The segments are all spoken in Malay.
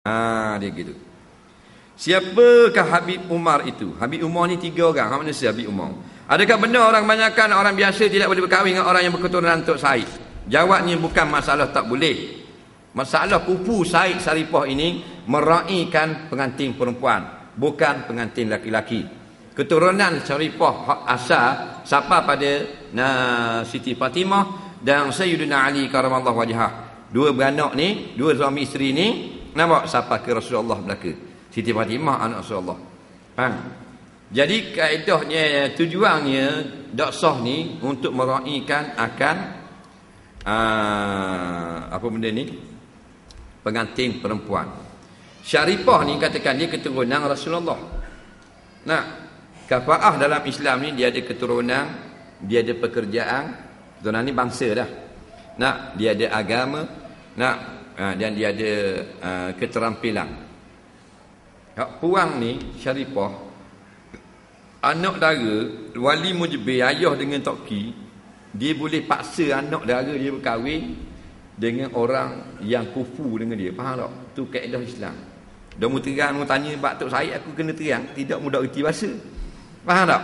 Ha, dia gitu. Siapakah Habib Umar itu? Habib Umar ni tiga orang. Apa manusia Habib Umar? Adakah benar orang banyakkan orang biasa tidak boleh berkahwin dengan orang yang berketurunan Tok Said? Jawabnya bukan masalah tak boleh. Masalah kupu Said Saripah ini meraihkan pengantin perempuan. Bukan pengantin laki-laki. Keturunan Saripah asal siapa pada nah, Siti Fatimah dan Sayyidina Ali karamallahu wajhah. Dua beranak ni, dua suami isteri ni Nampak siapa ke Rasulullah belaka? Siti Fatimah anak Rasulullah. Faham? Jadi kaedahnya tujuannya daksah ni untuk meraihkan akan aa, apa benda ni? Pengantin perempuan. Syarifah ni katakan dia keturunan Rasulullah. Nah, kafaah dalam Islam ni dia ada keturunan, dia ada pekerjaan, keturunan ni bangsa dah. Nah, dia ada agama, nah ha, dan dia ada uh, keterampilan. Hak puang ni Syarifah anak dara wali mujibir ayah dengan toki dia boleh paksa anak dara dia berkahwin dengan orang yang kufu dengan dia. Faham tak? Tu kaedah Islam. Dah mu terang mu tanya bab tok saya aku kena terang, tidak mudah reti bahasa. Faham tak?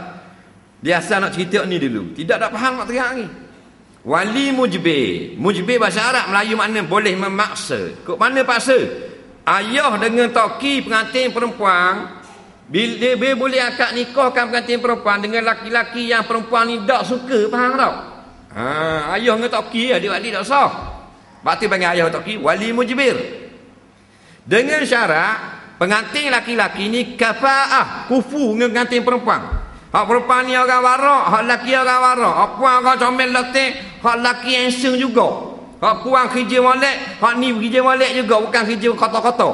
Dia asal nak cerita ni dulu. Tidak tak faham nak terang ni. Wali mujbir. Mujbir bahasa Arab Melayu makna boleh memaksa. Kok mana paksa? Ayah dengan toki pengantin perempuan bila dia, dia boleh akad nikahkan pengantin perempuan dengan laki-laki yang perempuan ni tak suka, faham tak? Ha, ayah dengan toki dia wali tak sah. Bakti panggil ayah toki wali mujbir. Dengan syarat pengantin laki-laki ni kafaah kufu dengan pengantin perempuan. Hak perempuan ni orang warak, hak lelaki orang warak. Hak puan orang comel letih, hak lelaki handsome juga. Hak puan kerja molek, hak ni kerja molek juga, bukan kerja kota-kota.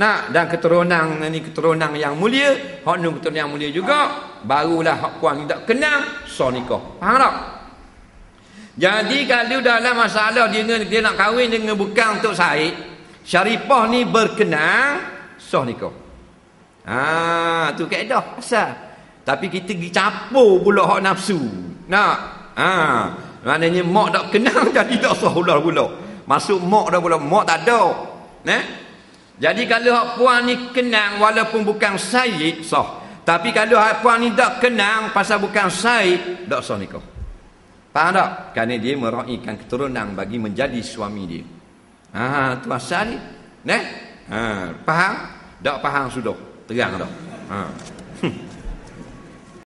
Nah, dan keturunan ni keturunan yang mulia, hak ni keturunan yang mulia juga, barulah hak puan tak kenal, so nikah. Faham tak? Jadi kalau dalam masalah dia, dia nak kahwin dengan bukan untuk Said, Syarifah ni berkenal, so nikah. Ah, tu kaedah asal. Tapi kita pergi capur pula hak nafsu. Nak? Ha. Maknanya mak tak kenal jadi tak sah ular pula. Masuk mak dah pula. Mak tak ada. Eh? Jadi kalau hak puan ni kenang walaupun bukan sayyid sah. Tapi kalau hak puan ni tak kenang pasal bukan sayyid tak sah nikah. Faham tak? Kerana dia meraihkan keturunan bagi menjadi suami dia. Ha, tu asal ni. Eh? Ha, faham? Tak faham sudah. Terang dah. Ha.